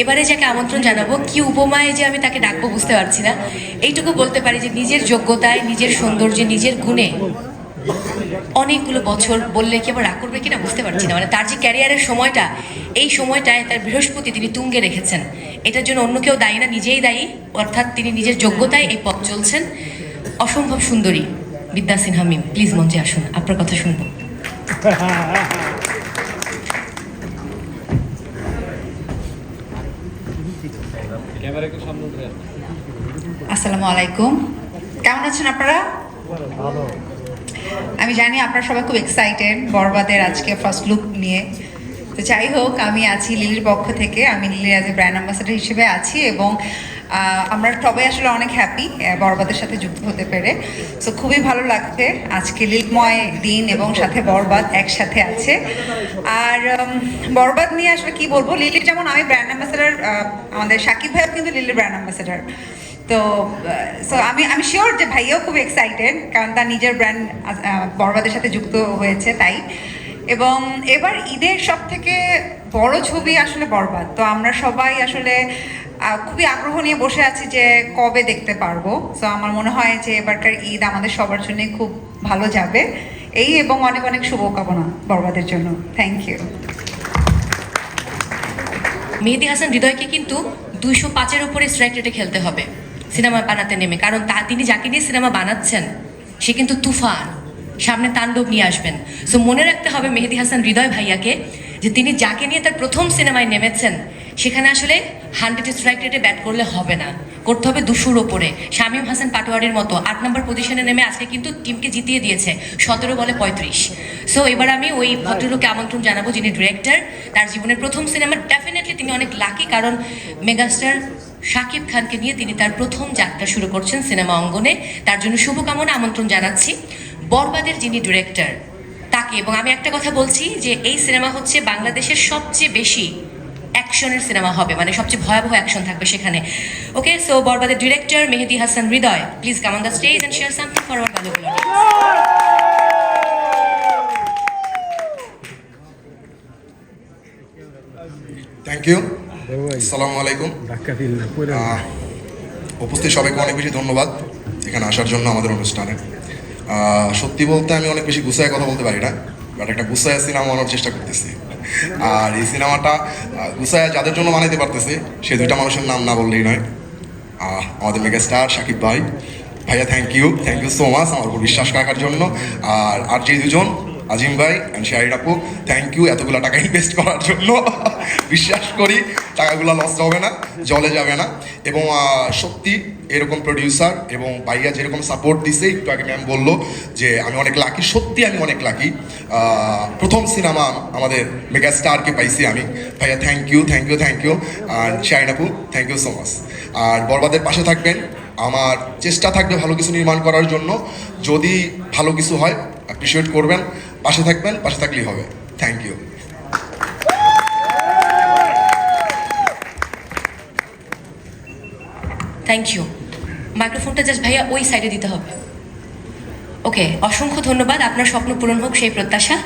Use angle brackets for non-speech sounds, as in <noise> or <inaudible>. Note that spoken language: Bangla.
এবারে যাকে আমন্ত্রণ জানাব, কি উপমায় যে আমি তাকে ডাকবো বুঝতে পারছি না। এইটুকু বলতে পারি যে নিজের যোগ্যতায়, নিজের সৌন্দর্যে, নিজের গুণে অনেকগুলো বছর বললে কি আবার রাগ করবে কিনা বুঝতে পারছি না। মানে তার যে ক্যারিয়ারের সময়টা, এই সময়টায় তার বৃহস্পতি তিনি তুঙ্গে রেখেছেন। এটার জন্য অন্য কেউ দায়ী না, নিজেই দায়ী। অর্থাৎ তিনি নিজের যোগ্যতায় এই পথ চলছেন। অসম্ভব সুন্দরী বিদ্যা সিনহা মিম প্লিজ মঞ্চে আসুন, আপনার কথা শুনব <laughs> ক্যামেরা একটু সামনে উঠে আসুন। আসসালামু আলাইকুম। কেমন আছেন আপনারা? আমি জানি আপনারা সবাই খুব এক্সাইটেড বরবাদের আজকে ফার্স্ট লুক নিয়ে। তো যাই হোক আমি আছি লিলির পক্ষ থেকে। আমি লিলির অ্যাজ এ ব্র্যান্ড অ্যাম্বাসাডার হিসেবে আছি এবং আমরা সবাই আসলে অনেক হ্যাপি বরবাদের সাথে যুক্ত হতে পেরে। সো খুবই ভালো লাগছে আজকে লীলময় দিন এবং সাথে বরবাদ একসাথে আছে। আর বরবাদ নিয়ে আসলে কি বলব? লিলির যেমন আমি ব্র্যান্ড অ্যাম্বাসাডার আমাদের সাকিব ভাইও কিন্তু লিলির ব্র্যান্ড অ্যাম্বাসেডার তো সো আমি আমি শিওর যে ভাইয়াও খুব এক্সাইটেড কারণ তার নিজের ব্র্যান্ড বরবাদের সাথে যুক্ত হয়েছে তাই। এবং এবার ঈদের সব থেকে বড় ছবি আসলে বরবাদ তো আমরা সবাই আসলে খুবই আগ্রহ নিয়ে বসে আছি যে কবে দেখতে পারব। তো আমার মনে হয় যে এবারকার ঈদ আমাদের সবার জন্য খুব ভালো যাবে। এই এবং অনেক অনেক শুভকামনা বরবাদের জন্য। থ্যাংক ইউ মেহেদি হাসান হৃদয়কে কিন্তু দুইশো পাঁচের উপরে স্ট্রাইক রেটে খেলতে হবে। সিনেমা বানাতে নেমে। কারণ তা তিনি যাকে নিয়ে সিনেমা বানাচ্ছেন, সে কিন্তু তুফান। সামনে তাণ্ডব নিয়ে আসবেন। সো মনে রাখতে হবে মেহেদি হাসান হৃদয় ভাইয়াকে যে তিনি যাকে নিয়ে তার প্রথম সিনেমায় নেমেছেন সেখানে আসলে হান্ড্রেড স্ট্রাইক রেটে ব্যাট করলে হবে না। করতে হবে দুশোর ওপরে। শামীম হাসান পাটোয়ারির মতো আট নম্বর পজিশনে নেমে আজকে কিন্তু টিমকে জিতিয়ে দিয়েছে সতেরো বলে পঁয়ত্রিশ। সো এবার আমি ওই ভদ্রলোককে আমন্ত্রণ জানাব যিনি ডিরেক্টর তার জীবনের প্রথম সিনেমা ডেফিনেটলি তিনি অনেক লাকি কারণ মেগাস্টার শাকিব খানকে নিয়ে তিনি তার প্রথম যাত্রা শুরু করছেন সিনেমা অঙ্গনে। তার জন্য শুভকামনা আমন্ত্রণ জানাচ্ছি। বরবাদের যিনি ডিরেক্টর তাকে। এবং আমি একটা কথা বলছি যে এই সিনেমা হচ্ছে বাংলাদেশের সবচেয়ে বেশি অ্যাকশনের সিনেমা হবে মানে সবচেয়ে ভয়াবহ অ্যাকশন থাকবে সেখানে। ওকে সো বরবাদের director Mehedi Hasan Hridoy please come on the stage and share something for our valuable thank you আসসালামু আলাইকুম আহ, উপস্থিত সবাইকে অনেক বেশি ধন্যবাদ এখানে আসার জন্য আমাদের অনুষ্ঠানে। আহ, সত্যি বলতে আমি অনেক বেশি গুছায় কথা বলতে পারি না বাট একটা গুছায় সিনেমা বানানোর চেষ্টা করতেছি। আর এই সিনেমাটা গুসায়া যাদের জন্য বানাইতে পারতেছে, সে দুইটা মানুষের নাম না বললেই নয়। আমাদের মেগা স্টার সাকিব ভাই। ভাইয়া thank you thank you so much আমার উপর বিশ্বাস রাখার জন্য। আর আর যে দুজন, আজিম ভাই অ্যান্ড শাহিদ আপু থ্যাংক ইউ এতগুলো টাকা ইনভেস্ট করার জন্য। <laughs> বিশ্বাস করি, টাকাগুলো লস হবে না। জলে যাবে না। এবং সত্যি এরকম প্রডিউসার এবং ভাইয়া যেরকম সাপোর্ট দিছে, একটু আগে ম্যাম বলল যে, আমি অনেক লাকি সত্যি আমি অনেক লাকি প্রথম সিনেমা আমাদের মেগা স্টারকে পাইছি আমি। ভাইয়া thank you thank you thank you R Shahin thank you so much আর বরবাদের পাশে থাকবেন। আমার চেষ্টা থাকবে ভালো কিছু নির্মাণ করার জন্য। যদি ভালো কিছু হয় অ্যাপ্রিসিয়েট করবেন। পাশে থাকবেন, পাশে থাকলেই হবে। থ্যাংক ইউ থ্যাংক ইউ মাইক্রোফোনটা জাস্ট ভাইয়া ওই সাইডে দিতে হবে। ওকে অসংখ্য ধন্যবাদ। আপনার স্বপ্ন পূরণ হোক, সেই প্রত্যাশা।